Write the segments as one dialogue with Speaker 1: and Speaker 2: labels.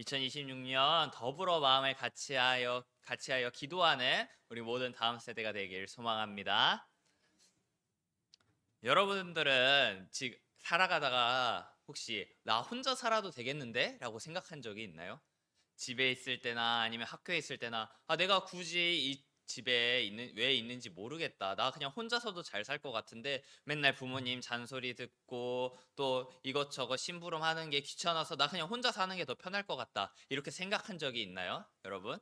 Speaker 1: 2026년 더불어 마음을 같이하여 같이하여 기도하는 우리 모든 다음 세대가 되길 소망합니다. 여러분들은 지금 살아가다가 혹시 나 혼자 살아도 되겠는데? 라고 생각한 적이 있나요? 집에 있을 때나 아니면 학교에 있을 때나 아 내가 굳이 이 집에 있는 왜 있는지 모르겠다. 나 그냥 혼자서도 잘 살 것 같은데 맨날 부모님 잔소리 듣고 또 이것저것 심부름 하는 게 귀찮아서 나 그냥 혼자 사는 게 더 편할 것 같다. 이렇게 생각한 적이 있나요, 여러분?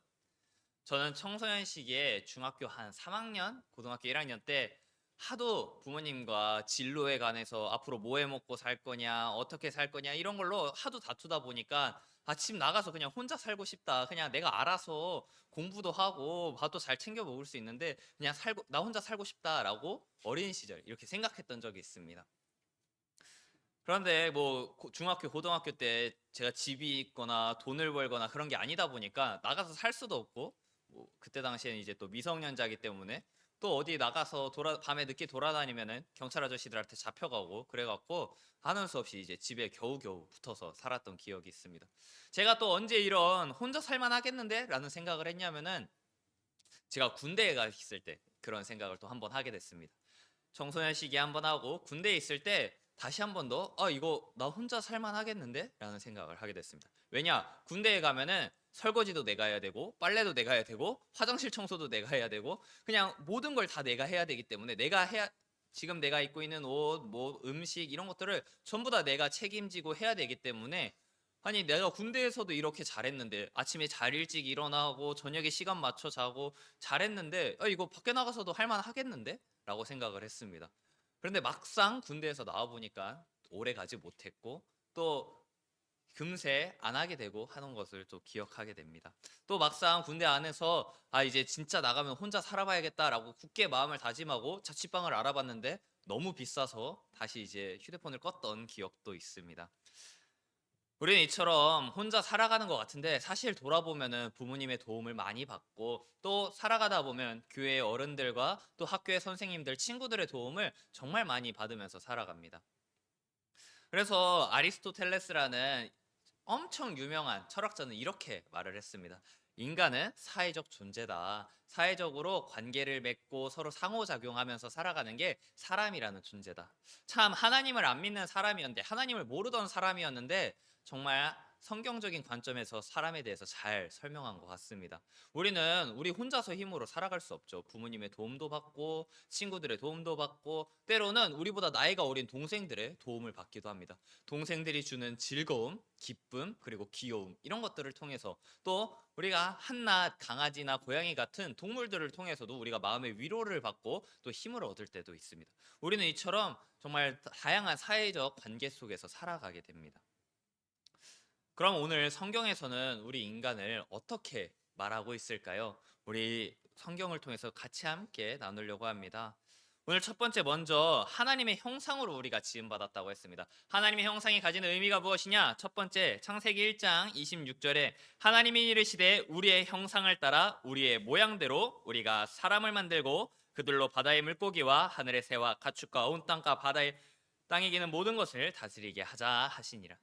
Speaker 1: 저는 청소년 시기에 중학교 한 3학년, 고등학교 1학년 때 하도 부모님과 진로에 관해서 앞으로 뭐 해 먹고 살 거냐, 어떻게 살 거냐 이런 걸로 하도 다투다 보니까 아침 나가서 그냥 혼자 살고 싶다. 그냥 내가 알아서 공부도 하고 밥도 잘 챙겨 먹을 수 있는데 그냥 살고 나 혼자 살고 싶다라고 어린 시절 이렇게 생각했던 적이 있습니다. 그런데 뭐 고- 중학교, 고등학교 때 제가 집이 있거나 돈을 벌거나 그런 게 아니다 보니까 나가서 살 수도 없고 뭐 그때 당시에는 이제 또 미성년자이기 때문에 또 어디 나가서 돌아 밤에 늦게 돌아다니면은 경찰 아저씨들한테 잡혀가고 그래갖고 하는 수 없이 이제 집에 겨우겨우 붙어서 살았던 기억이 있습니다. 제가 또 언제 이런 혼자 살만 하겠는데? 라는 생각을 했냐면은 제가 군대에 가 있을 때 그런 생각을 또 한번 하게 됐습니다. 청소년 시기 한번 하고 군대에 있을 때 다시 한 번 더 아 이거 나 혼자 살만 하겠는데? 라는 생각을 하게 됐습니다. 왜냐? 군대에 가면은 설거지도 내가 해야 되고 빨래도 내가 해야 되고 화장실 청소도 내가 해야 되고 그냥 모든 걸 다 내가 해야 되기 때문에 내가 해야 지금 내가 입고 있는 옷, 뭐 음식 이런 것들을 전부 다 내가 책임지고 해야 되기 때문에 아니 내가 군대에서도 이렇게 잘했는데 아침에 잘 일찍 일어나고 저녁에 시간 맞춰 자고 잘했는데 아, 이거 밖에 나가서도 할만 하겠는데? 라고 생각을 했습니다. 그런데 막상 군대에서 나와 보니까 오래 가지 못했고 또 금세 안 하게 되고 하는 것을 또 기억하게 됩니다. 또 막상 군대 안에서 아 이제 진짜 나가면 혼자 살아봐야겠다라고 굳게 마음을 다짐하고 자취방을 알아봤는데 너무 비싸서 다시 이제 휴대폰을 껐던 기억도 있습니다. 우리는 이처럼 혼자 살아가는 것 같은데 사실 돌아보면은 부모님의 도움을 많이 받고 또 살아가다 보면 교회 어른들과 또 학교의 선생님들, 친구들의 도움을 정말 많이 받으면서 살아갑니다. 그래서 아리스토텔레스라는 엄청 유명한 철학자는 이렇게 말을 했습니다. 인간은 사회적 존재다. 사회적으로 관계를 맺고 서로 상호작용하면서 살아가는 게 사람이라는 존재다. 참 하나님을 안 믿는 사람이었는데 하나님을 모르던 사람이었는데 정말 성경적인 관점에서 사람에 대해서 잘 설명한 것 같습니다. 우리는 우리 혼자서 힘으로 살아갈 수 없죠. 부모님의 도움도 받고 친구들의 도움도 받고 때로는 우리보다 나이가 어린 동생들의 도움을 받기도 합니다. 동생들이 주는 즐거움, 기쁨, 그리고 귀여움 이런 것들을 통해서 또 우리가 한낱 강아지나 고양이 같은 동물들을 통해서도 우리가 마음의 위로를 받고 또 힘을 얻을 때도 있습니다. 우리는 이처럼 정말 다양한 사회적 관계 속에서 살아가게 됩니다. 그럼 오늘 성경에서는 우리 인간을 어떻게 말하고 있을까요? 우리 성경을 통해서 같이 함께 나누려고 합니다. 오늘 첫 번째 먼저 하나님의 형상으로 우리가 지음받았다고 했습니다. 하나님의 형상이 가지는 의미가 무엇이냐? 첫 번째 창세기 1장 26절에 하나님이 이르시되 우리의 형상을 따라 우리의 모양대로 우리가 사람을 만들고 그들로 바다의 물고기와 하늘의 새와 가축과 온 땅과 바다의 땅에 기는 모든 것을 다스리게 하자 하시니라.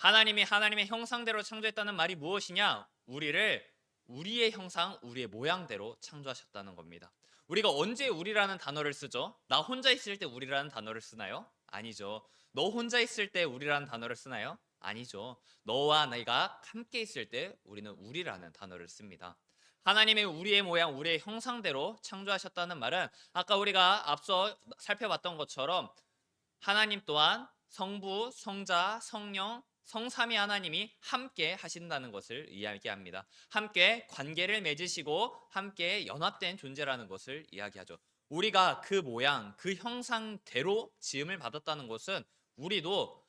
Speaker 1: 하나님이 하나님의 형상대로 창조했다는 말이 무엇이냐? 우리를 우리의 형상, 우리의 모양대로 창조하셨다는 겁니다. 우리가 언제 우리라는 단어를 쓰죠? 나 혼자 있을 때 우리라는 단어를 쓰나요? 아니죠. 너 혼자 있을 때 우리라는 단어를 쓰나요? 아니죠. 너와 내가 함께 있을 때 우리는 우리라는 단어를 씁니다. 하나님의 우리의 모양, 우리의 형상대로 창조하셨다는 말은 아까 우리가 앞서 살펴봤던 것처럼 하나님 또한 성부, 성자, 성령, 성삼위 하나님이 함께 하신다는 것을 이야기합니다. 함께 관계를 맺으시고 함께 연합된 존재라는 것을 이야기하죠. 우리가 그 모양, 그 형상대로 지음을 받았다는 것은 우리도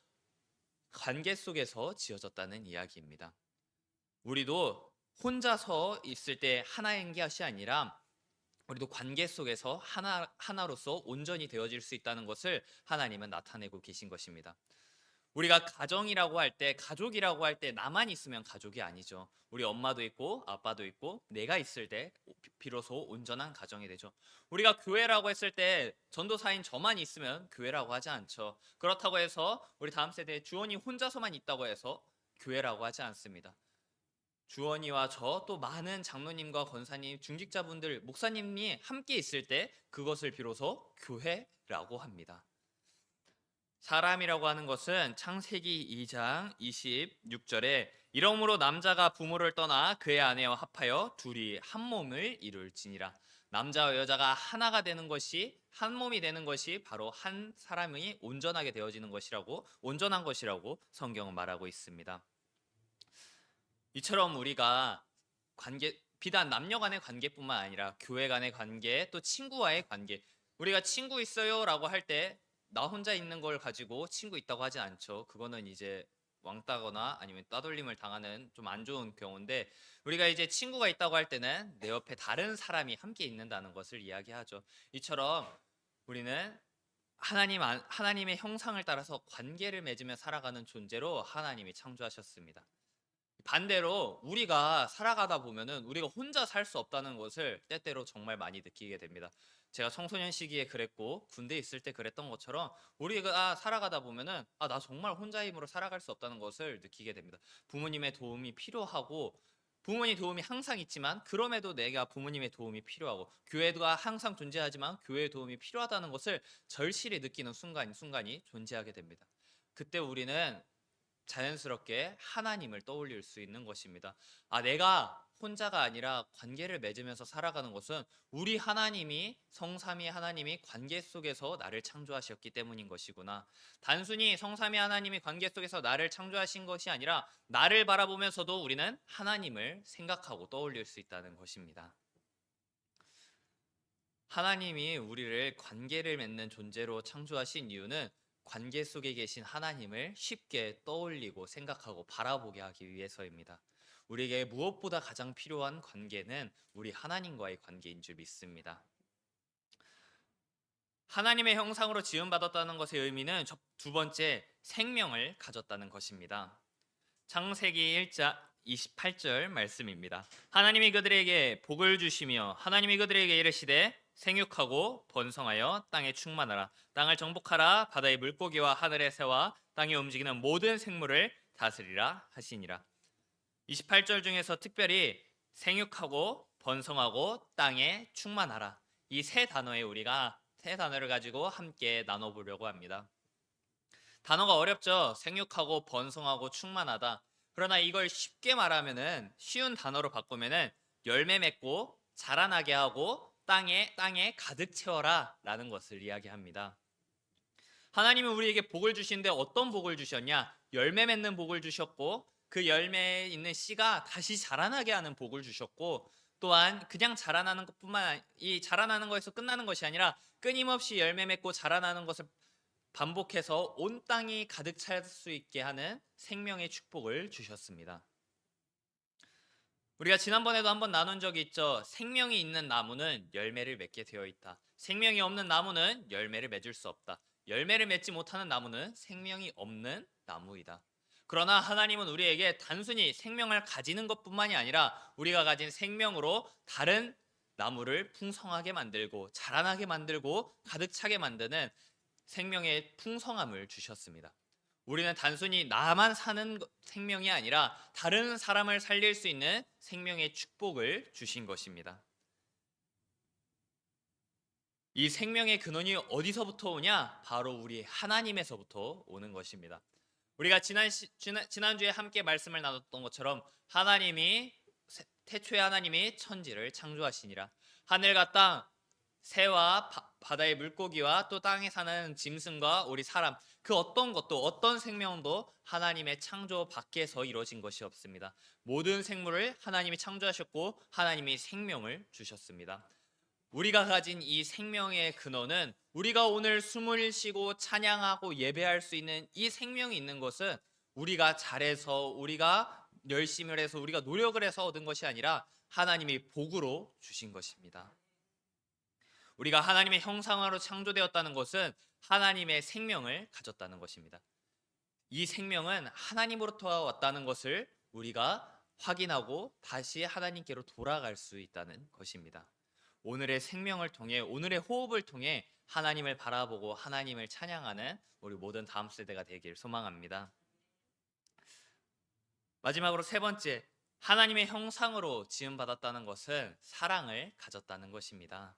Speaker 1: 관계 속에서 지어졌다는 이야기입니다. 우리도 혼자서 있을 때 하나인 것이 아니라 우리도 관계 속에서 하나 하나로서 온전히 되어질 수 있다는 것을 하나님은 나타내고 계신 것입니다. 우리가 가정이라고 할 때, 가족이라고 할 때 나만 있으면 가족이 아니죠. 우리 엄마도 있고 아빠도 있고 내가 있을 때 비로소 온전한 가정이 되죠. 우리가 교회라고 했을 때 전도사인 저만 있으면 교회라고 하지 않죠. 그렇다고 해서 우리 다음 세대에 주원이 혼자서만 있다고 해서 교회라고 하지 않습니다. 주원이와 저 또 많은 장로님과 권사님, 중직자분들, 목사님이 함께 있을 때 그것을 비로소 교회라고 합니다. 사람이라고 하는 것은 창세기 2장 26절에 이러므로 남자가 부모를 떠나 그의 아내와 합하여 둘이 한 몸을 이룰지니라. 남자와 여자가 하나가 되는 것이 한 몸이 되는 것이 바로 한 사람이 온전하게 되어지는 것이라고 온전한 것이라고 성경은 말하고 있습니다. 이처럼 우리가 관계 비단 남녀 간의 관계뿐만 아니라 교회 간의 관계 또 친구와의 관계 우리가 친구 있어요라고 할 때 나 혼자 있는 걸 가지고 친구 있다고 하지 않죠. 그거는 이제 왕따거나 아니면 따돌림을 당하는 좀 안 좋은 경우인데 우리가 이제 친구가 있다고 할 때는 내 옆에 다른 사람이 함께 있는다는 것을 이야기하죠. 이처럼 우리는 하나님 안- 하나님의 형상을 따라서 관계를 맺으며 살아가는 존재로 하나님이 창조하셨습니다. 반대로 우리가 살아가다 보면은 우리가 혼자 살 수 없다는 것을 때때로 정말 많이 느끼게 됩니다. 제가 청소년 시기에 그랬고 군대 있을 때 그랬던 것처럼 우리가 살아가다 보면은 아 나 정말 혼자 힘으로 살아갈 수 없다는 것을 느끼게 됩니다. 부모님의 도움이 필요하고 부모님 도움이 항상 있지만 그럼에도 내가 부모님의 도움이 필요하고 교회가 항상 존재하지만 교회의 도움이 필요하다는 것을 절실히 느끼는 순간 순간이 존재하게 됩니다. 그때 우리는 자연스럽게 하나님을 떠올릴 수 있는 것입니다. 아, 내가 혼자가 아니라 관계를 맺으면서 살아가는 것은 우리 하나님이 성삼위 하나님이 관계 속에서 나를 창조하셨기 때문인 것이구나. 단순히 성삼위 하나님이 관계 속에서 나를 창조하신 것이 아니라 나를 바라보면서도 우리는 하나님을 생각하고 떠올릴 수 있다는 것입니다. 하나님이 우리를 관계를 맺는 존재로 창조하신 이유는 관계 속에 계신 하나님을 쉽게 떠올리고 생각하고 바라보게 하기 위해서입니다. 우리에게 무엇보다 가장 필요한 관계는 우리 하나님과의 관계인 줄 믿습니다. 하나님의 형상으로 지음받았다는 것의 의미는 첫- 두 번째 생명을 가졌다는 것입니다. 창세기 1장 28절 말씀입니다. 하나님이 그들에게 복을 주시며 하나님이 그들에게 이르시되 생육하고 번성하여 땅에 충만하라 땅을 정복하라 바다의 물고기와 하늘의 새와 땅에 움직이는 모든 생물을 다스리라 하시니라. 28절 중에서 특별히 생육하고 번성하고 땅에 충만하라. 이 세 단어에 우리가 세 단어를 가지고 함께 나눠 보려고 합니다. 단어가 어렵죠. 생육하고 번성하고 충만하다. 그러나 이걸 쉽게 말하면은 쉬운 단어로 바꾸면은 열매 맺고 자라나게 하고 땅에 땅에 가득 채워라라는 것을 이야기합니다. 하나님은 우리에게 복을 주신데 어떤 복을 주셨냐? 열매 맺는 복을 주셨고 그 열매에 있는 씨가 다시 자라나게 하는 복을 주셨고 또한 그냥 자라나는 것뿐만 이 자라나는 것에서 끝나는 것이 아니라 끊임없이 열매 맺고 자라나는 것을 반복해서 온 땅이 가득 찰 수 있게 하는 생명의 축복을 주셨습니다. 우리가 지난번에도 한번 나눈 적이 있죠. 생명이 있는 나무는 열매를 맺게 되어 있다. 생명이 없는 나무는 열매를 맺을 수 없다. 열매를 맺지 못하는 나무는 생명이 없는 나무이다. 그러나 하나님은 우리에게 단순히 생명을 가지는 것뿐만이 아니라 우리가 가진 생명으로 다른 나무를 풍성하게 만들고 자라나게 만들고 가득 차게 만드는 생명의 풍성함을 주셨습니다. 우리는 단순히 나만 사는 거- 생명이 아니라 다른 사람을 살릴 수 있는 생명의 축복을 주신 것입니다. 이 생명의 근원이 어디서부터 오냐? 바로 우리 하나님에서부터 오는 것입니다. 우리가 지난 시, 지난 지난주에 함께 말씀을 나눴던 것처럼 하나님이 세- 태초에 하나님이 천지를 창조하시니라 하늘과 땅 새와 바, 바다의 물고기와 또 땅에 사는 짐승과 우리 사람 그 어떤 것도 어떤 생명도 하나님의 창조 밖에서 이루어진 것이 없습니다. 모든 생물을 하나님이 창조하셨고 하나님이 생명을 주셨습니다. 우리가 가진 이 생명의 근원은 우리가 오늘 숨을 쉬고 찬양하고 예배할 수 있는 이 생명이 있는 것은 우리가 잘해서 우리가 열심을 해서 우리가 노력을 해서 얻은 것이 아니라 하나님이 복으로 주신 것입니다. 우리가 하나님의 형상으로 창조되었다는 것은 하나님의 생명을 가졌다는 것입니다. 이 생명은 하나님으로부터 왔다는 것을 우리가 확인하고 다시 하나님께로 돌아갈 수 있다는 것입니다. 오늘의 생명을 통해 오늘의 호흡을 통해 하나님을 바라보고 하나님을 찬양하는 우리 모든 다음 세대가 되길 소망합니다. 마지막으로 세 번째, 하나님의 형상으로 지음 받았다는 것은 사랑을 가졌다는 것입니다.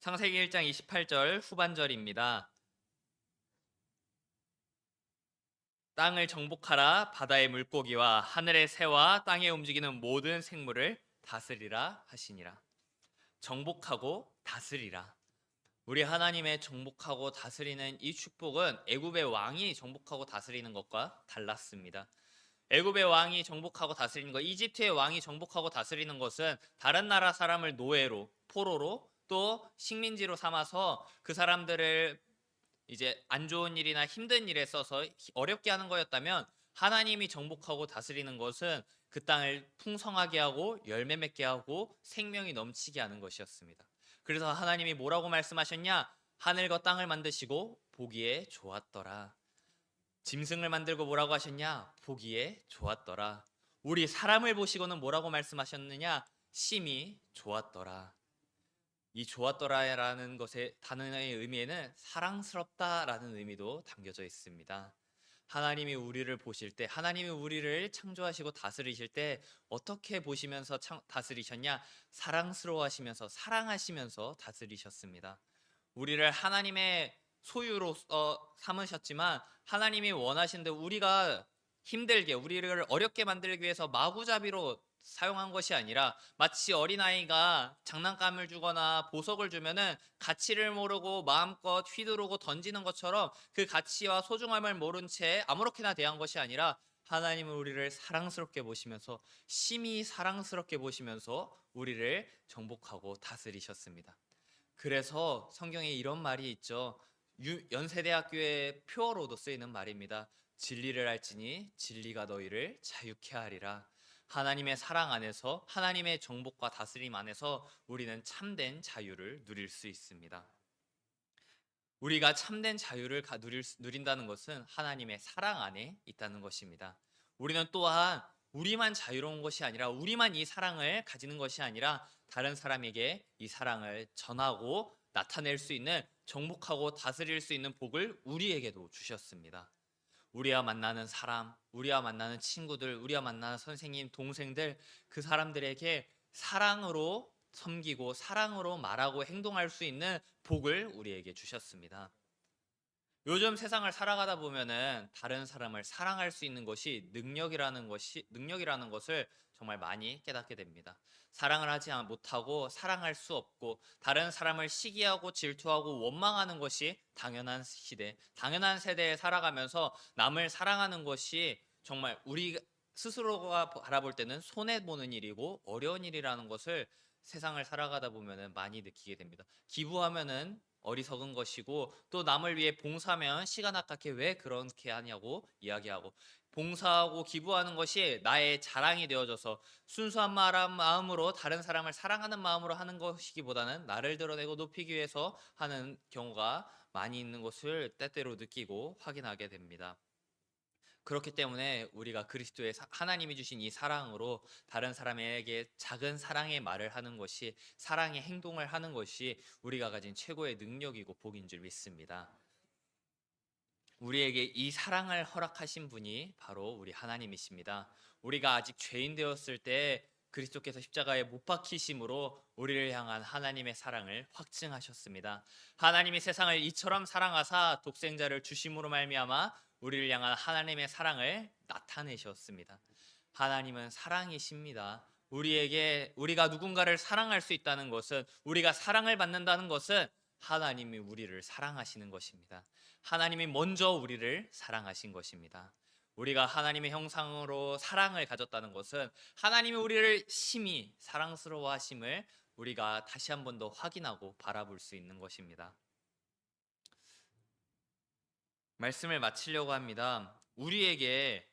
Speaker 1: 창세기 1장 28절 후반절입니다. 땅을 정복하라 바다의 물고기와 하늘의 새와 땅에 움직이는 모든 생물을 다스리라 하시니라. 정복하고 다스리라. 우리 하나님의 정복하고 다스리는 이 축복은 애굽의 왕이 정복하고 다스리는 것과 달랐습니다. 애굽의 왕이 정복하고 다스리는 것, 이집트의 왕이 정복하고 다스리는 것은 다른 나라 사람을 노예로, 포로로 또 식민지로 삼아서 그 사람들을 이제 안 좋은 일이나 힘든 일에 써서 어렵게 하는 거였다면 하나님이 정복하고 다스리는 것은 그 땅을 풍성하게 하고 열매 맺게 하고 생명이 넘치게 하는 것이었습니다. 그래서 하나님이 뭐라고 말씀하셨냐? 하늘과 땅을 만드시고 보기에 좋았더라. 짐승을 만들고 뭐라고 하셨냐? 보기에 좋았더라. 우리 사람을 보시고는 뭐라고 말씀하셨느냐? 심히 좋았더라. 이 좋았더라라는 것의 단어의 의미에는 사랑스럽다라는 의미도 담겨져 있습니다. 하나님이 우리를 보실 때, 하나님이 우리를 창조하시고 다스리실 때 어떻게 보시면서 창- 다스리셨냐? 사랑스러워하시면서 사랑하시면서 다스리셨습니다. 우리를 하나님의 소유로 어, 삼으셨지만 하나님이 원하신 대 우리가 힘들게 우리를 어렵게 만들기 위해서 마구잡이로 사용한 것이 아니라 마치 어린아이가 장난감을 주거나 보석을 주면은 가치를 모르고 마음껏 휘두르고 던지는 것처럼 그 가치와 소중함을 모른 채 아무렇게나 대한 것이 아니라 하나님은 우리를 사랑스럽게 보시면서 심히 사랑스럽게 보시면서 우리를 정복하고 다스리셨습니다. 그래서 성경에 이런 말이 있죠. 유- 연세대학교의 표어로도 쓰이는 말입니다. 진리를 알지니 진리가 너희를 자유케 하리라. 하나님의 사랑 안에서 하나님의 정복과 다스림 안에서 우리는 참된 자유를 누릴 수 있습니다. 우리가 참된 자유를 가- 누릴, 수- 누린다는 것은 하나님의 사랑 안에 있다는 것입니다. 우리는 또한 우리만 자유로운 것이 아니라 우리만 이 사랑을 가지는 것이 아니라 다른 사람에게 이 사랑을 전하고 나타낼 수 있는 정복하고 다스릴 수 있는 복을 우리에게도 주셨습니다. 우리와 만나는 사람, 우리와 만나는 친구들, 우리와 만나는 선생님, 동생들 그 사람들에게 사랑으로 섬기고 사랑으로 말하고 행동할 수 있는 복을 우리에게 주셨습니다. 요즘 세상을 살아가다 보면은 다른 사람을 사랑할 수 있는 것이 능력이라는 것이 능력이라는 것을 정말 많이 깨닫게 됩니다. 사랑을 하지 못하고 사랑할 수 없고 다른 사람을 시기하고 질투하고 원망하는 것이 당연한 시대, 당연한 세대에 살아가면서 남을 사랑하는 것이 정말 우리 스스로가 바라볼 때는 손해 보는 일이고 어려운 일이라는 것을 세상을 살아가다 보면은 많이 느끼게 됩니다. 기부하면은 어리석은 것이고 또 남을 위해 봉사하면 시간 아깝게 왜 그렇게 하냐고 이야기하고 봉사하고 기부하는 것이 나의 자랑이 되어져서 순수한 마음- 마음으로 다른 사람을 사랑하는 마음으로 하는 것이기보다는 나를 드러내고 높이기 위해서 하는 경우가 많이 있는 것을 때때로 느끼고 확인하게 됩니다. 그렇기 때문에 우리가 그리스도의 사- 하나님이 주신 이 사랑으로 다른 사람에게 작은 사랑의 말을 하는 것이 사랑의 행동을 하는 것이 우리가 가진 최고의 능력이고 복인 줄 믿습니다. 우리에게 이 사랑을 허락하신 분이 바로 우리 하나님이십니다. 우리가 아직 죄인 되었을 때 그리스도께서 십자가에 못 박히심으로 우리를 향한 하나님의 사랑을 확증하셨습니다. 하나님이 세상을 이처럼 사랑하사 독생자를 주심으로 말미암아 우리를 향한 하나님의 사랑을 나타내셨습니다. 하나님은 사랑이십니다. 우리에게 우리가 누군가를 사랑할 수 있다는 것은 우리가 사랑을 받는다는 것은 하나님이 우리를 사랑하시는 것입니다. 하나님이 먼저 우리를 사랑하신 것입니다. 우리가 하나님의 형상으로 사랑을 가졌다는 것은 하나님이 우리를 심히 사랑스러워 하심을 우리가 다시 한 번 더 확인하고 바라볼 수 있는 것입니다. 말씀을 마치려고 합니다. 우리에게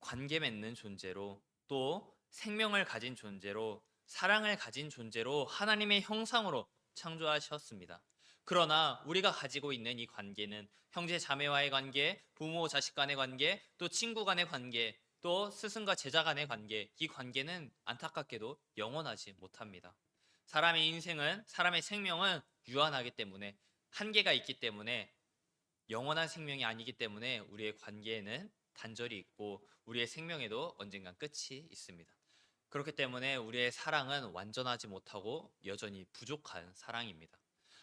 Speaker 1: 관계 맺는 존재로 또 생명을 가진 존재로 사랑을 가진 존재로 하나님의 형상으로 창조하셨습니다. 그러나 우리가 가지고 있는 이 관계는 형제 자매와의 관계, 부모 자식 간의 관계, 또 친구 간의 관계, 또 스승과 제자 간의 관계, 이 관계는 안타깝게도 영원하지 못합니다. 사람의 인생은 사람의 생명은 유한하기 때문에 한계가 있기 때문에 영원한 생명이 아니기 때문에 우리의 관계에는 단절이 있고 우리의 생명에도 언젠간 끝이 있습니다. 그렇기 때문에 우리의 사랑은 완전하지 못하고 여전히 부족한 사랑입니다.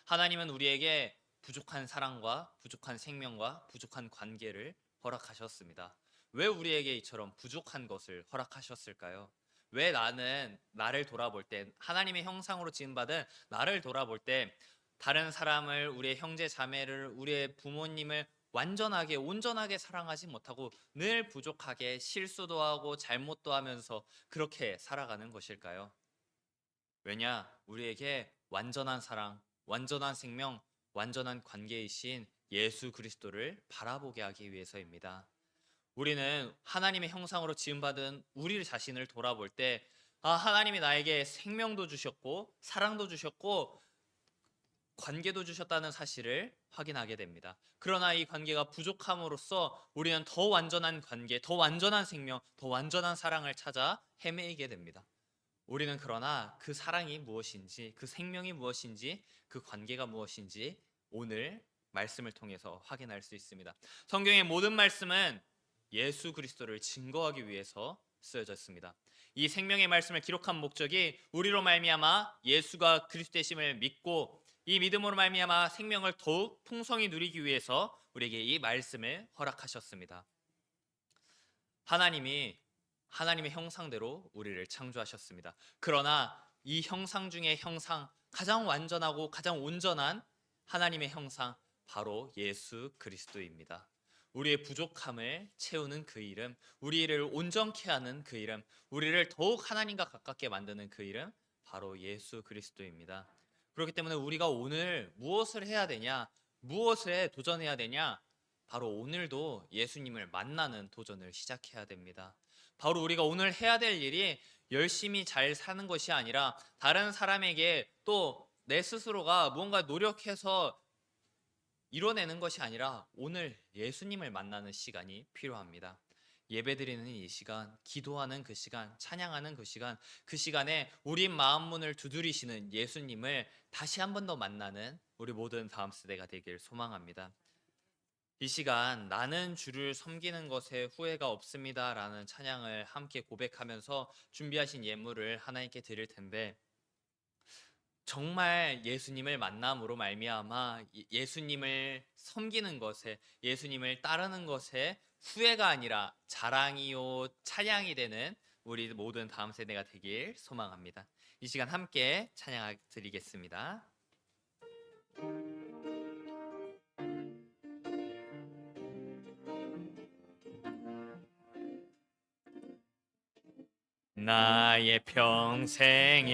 Speaker 1: 하나님은 우리에게 부족한 사랑과 부족한 생명과 부족한 관계를 허락하셨습니다. 왜 우리에게 이처럼 부족한 것을 허락하셨을까요? 왜 나는 나를 돌아볼 때 하나님의 형상으로 지음받은 나를 돌아볼 때 다른 사람을 우리의 형제 자매를 우리의 부모님을 완전하게 온전하게 사랑하지 못하고 늘 부족하게 실수도 하고 잘못도 하면서 그렇게 살아가는 것일까요? 왜냐? 우리에게 완전한 사랑, 완전한 생명, 완전한 관계이신 예수 그리스도를 바라보게 하기 위해서입니다. 우리는 하나님의 형상으로 지음받은 우리 자신을 돌아볼 때 아, 하나님이 나에게 생명도 주셨고 사랑도 주셨고 관계도 주셨다는 사실을 확인하게 됩니다. 그러나 이 관계가 부족함으로써 우리는 더 완전한 관계, 더 완전한 생명, 더 완전한 사랑을 찾아 헤매이게 됩니다. 우리는 그러나 그 사랑이 무엇인지, 그 생명이 무엇인지, 그 관계가 무엇인지 오늘 말씀을 통해서 확인할 수 있습니다. 성경의 모든 말씀은 예수 그리스도를 증거하기 위해서 쓰여졌습니다. 이 생명의 말씀을 기록한 목적이 우리로 말미암아 예수가 그리스도 되심을 믿고 이 믿음으로 말미암아 생명을 더욱 풍성히 누리기 위해서 우리에게 이 말씀을 허락하셨습니다. 하나님이 하나님의 형상대로 우리를 창조하셨습니다. 그러나 이 형상 중의 형상 가장 완전하고 가장 온전한 하나님의 형상 바로 예수 그리스도입니다. 우리의 부족함을 채우는 그 이름, 우리를 온전케 하는 그 이름, 우리를 더욱 하나님과 가깝게 만드는 그 이름 바로 예수 그리스도입니다. 그렇기 때문에 우리가 오늘 무엇을 해야 되냐? 무엇에 도전해야 되냐? 바로 오늘도 예수님을 만나는 도전을 시작해야 됩니다. 바로 우리가 오늘 해야 될 일이 열심히 잘 사는 것이 아니라 다른 사람에게 또 내 스스로가 무언가 노력해서 이뤄내는 것이 아니라 오늘 예수님을 만나는 시간이 필요합니다. 예배드리는 이 시간, 기도하는 그 시간, 찬양하는 그 시간, 그 시간에 우리 마음 문을 두드리시는 예수님을 다시 한 번 더 만나는 우리 모든 다음 세대가 되길 소망합니다. 이 시간 나는 주를 섬기는 것에 후회가 없습니다라는 찬양을 함께 고백하면서 준비하신 예물을 하나님께 드릴 텐데 정말 예수님을 만남으로 말미암아 예수님을 섬기는 것에 예수님을 따르는 것에 후회가 아니라 자랑이요 찬양이 되는 우리 모든 다음 세대가 되길 소망합니다. 이 시간 함께 찬양 드리겠습니다. 나의 평생에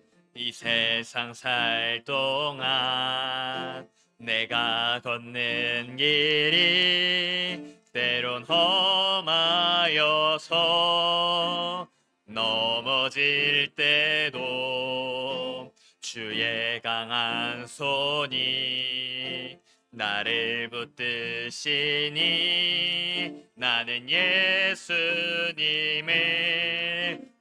Speaker 1: 이 세상 살 동안 내가 걷는 길이 때론 험하여서 넘어질 때도 주의 강한 손이 나를 붙드시니 나는 예수님을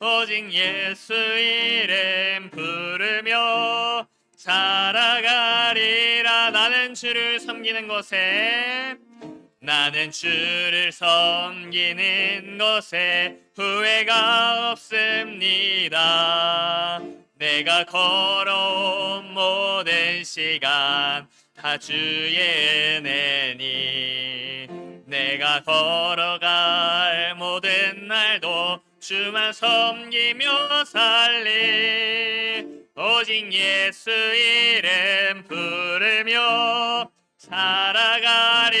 Speaker 1: 오직 예수 이름 부르며 살아가리라 나는 주를 섬기는 곳에 나는 주를 섬기는 것에 후회가 없습니다. 내가 걸어온 모든 시간 다 주의 은혜니 내가 걸어갈 모든 날도 주만 섬기며 살리. 오직 예수 이름 부르며 살아가리라.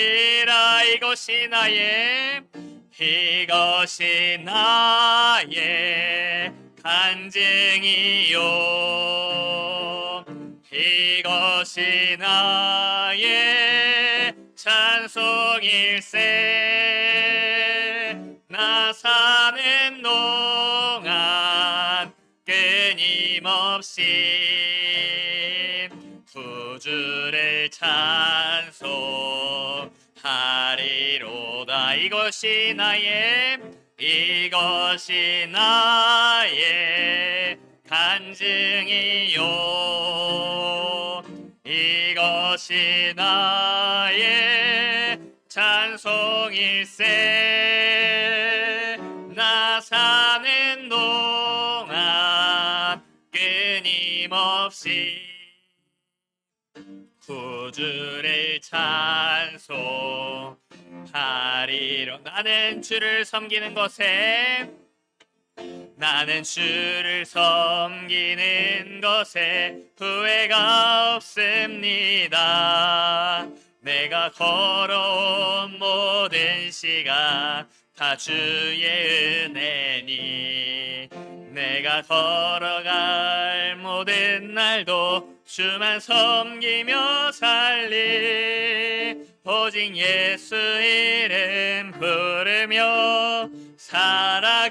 Speaker 1: 이것이 나의 이것이 나의 간증이요. 이것이 나의 찬송일세 나 동안 끊임없이 구주를 찬송하리로다. 이것이 나의 이것이 나의 간증이요. 이것이 나의 찬송일세 없이 구주를 찬송하리로 나는 주를 섬기는 것에 나는 주를 섬기는 것에 후회가 없습니다. 내가 걸어온 모든 시간 다 주의 은혜니 내가 걸어갈 모든 날도 주만 섬기며 살리. 오직 예수 이름 부르며 살아가리라.